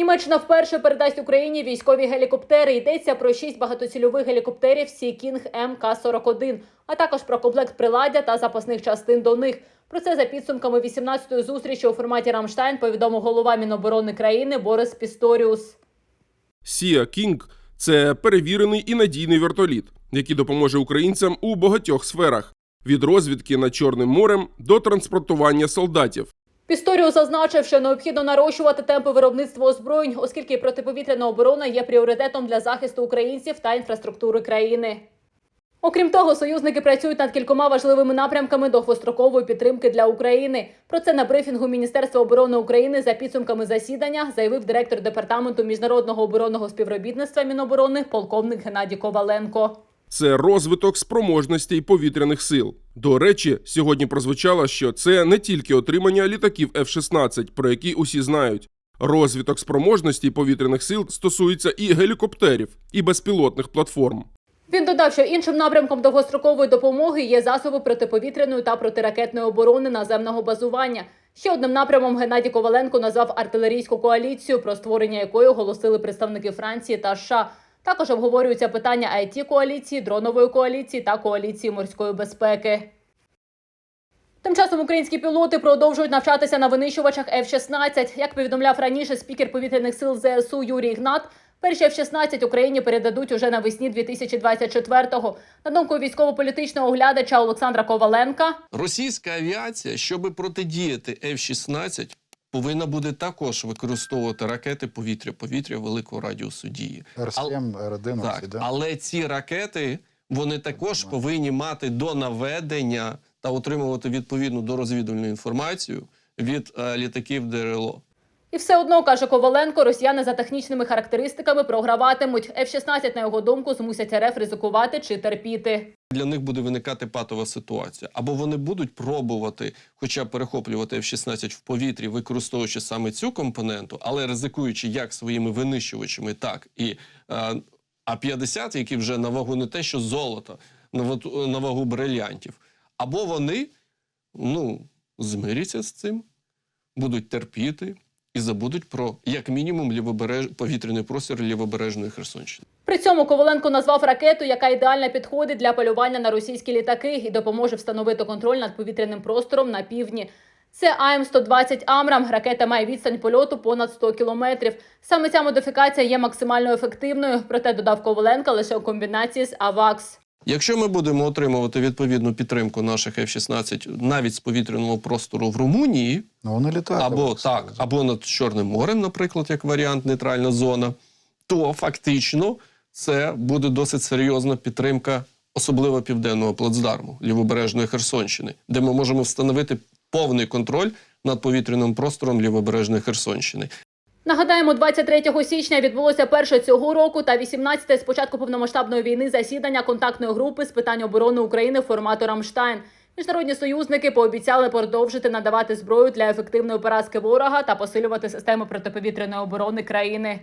Німеччина вперше передасть Україні військові гелікоптери. Йдеться про шість багатоцільових гелікоптерів King МК-41, а також про комплект приладдя та запасних частин до них. Про це за підсумками 18-ї зустрічі у форматі Рамштайн повідомив голова Міноборони країни Борис Пісторіус. Сія Кінг це перевірений і надійний вертоліт, який допоможе українцям у багатьох сферах: від розвідки над Чорним морем до транспортування солдатів. Пісторіус зазначив, що необхідно нарощувати темпи виробництва озброєнь, оскільки протиповітряна оборона є пріоритетом для захисту українців та інфраструктури країни. Окрім того, союзники працюють над кількома важливими напрямками довгострокової підтримки для України. Про це на брифінгу Міністерства оборони України за підсумками засідання заявив директор департаменту міжнародного оборонного співробітництва Міноборони полковник Геннадій Коваленко. Це розвиток спроможностей повітряних сил. До речі, сьогодні прозвучало, що це не тільки отримання літаків F-16, про які усі знають. Розвиток спроможностей повітряних сил стосується і гелікоптерів, і безпілотних платформ. Він додав, що іншим напрямком довгострокової допомоги є засоби протиповітряної та протиракетної оборони наземного базування. Ще одним напрямом Геннадій Коваленко назвав артилерійську коаліцію, про створення якої оголосили представники Франції та США. Також обговорюються питання it коаліції, дронової коаліції та коаліції морської безпеки. Тим часом українські пілоти продовжують навчатися на винищувачах F-16. Як повідомляв раніше спікер повітряних сил ЗСУ Юрій Ігнат, перші F-16 Україні передадуть уже навесні 2024-го. На думку військово-політичного оглядача Олександра Коваленка, Російська авіація, щоб протидіяти F-16, повинна буде також використовувати ракети повітря-повітря великого радіусу дії. Р-7, Р-11, Так, да? але ці ракети вони також повинні мати до наведення та отримувати відповідну дорозвідувальну інформацію від е, літаків ДРЛО. і все одно каже Коваленко, росіяни за технічними характеристиками програватимуть. F-16, на його думку, змусять РФ ризикувати чи терпіти. Для них буде виникати патова ситуація. Або вони будуть пробувати, хоча б перехоплювати F-16 в повітрі, використовуючи саме цю компоненту, але ризикуючи як своїми винищувачами, так і е, А-50, які вже на вагу не те, що золото, на, на вагу брильянтів. Або вони ну, змиряться з цим, будуть терпіти і забудуть про як мінімум лівобереж... повітряний простір лівобережної Херсонщини. При цьому Коваленко назвав ракету, яка ідеально підходить для полювання на російські літаки і допоможе встановити контроль над повітряним простором на півдні. Це АМ-120 Амрам. Ракета має відстань польоту понад 100 кілометрів. Саме ця модифікація є максимально ефективною, проте додав Коваленко лише у комбінації з АВАКС. Якщо ми будемо отримувати відповідну підтримку наших F-16 навіть з повітряного простору в Румунії, Ну, вони літають. або так, або над Чорним морем, наприклад, як варіант нейтральна зона, то фактично це буде досить серйозна підтримка, особливо південного плацдарму лівобережної Херсонщини, де ми можемо встановити повний контроль над повітряним простором лівобережної Херсонщини. Нагадаємо, 23 січня відбулося перше цього року та 18-те з початку повномасштабної війни засідання контактної групи з питань оборони України формату Рамштайн. Міжнародні союзники пообіцяли продовжити надавати зброю для ефективної поразки ворога та посилювати систему протиповітряної оборони країни.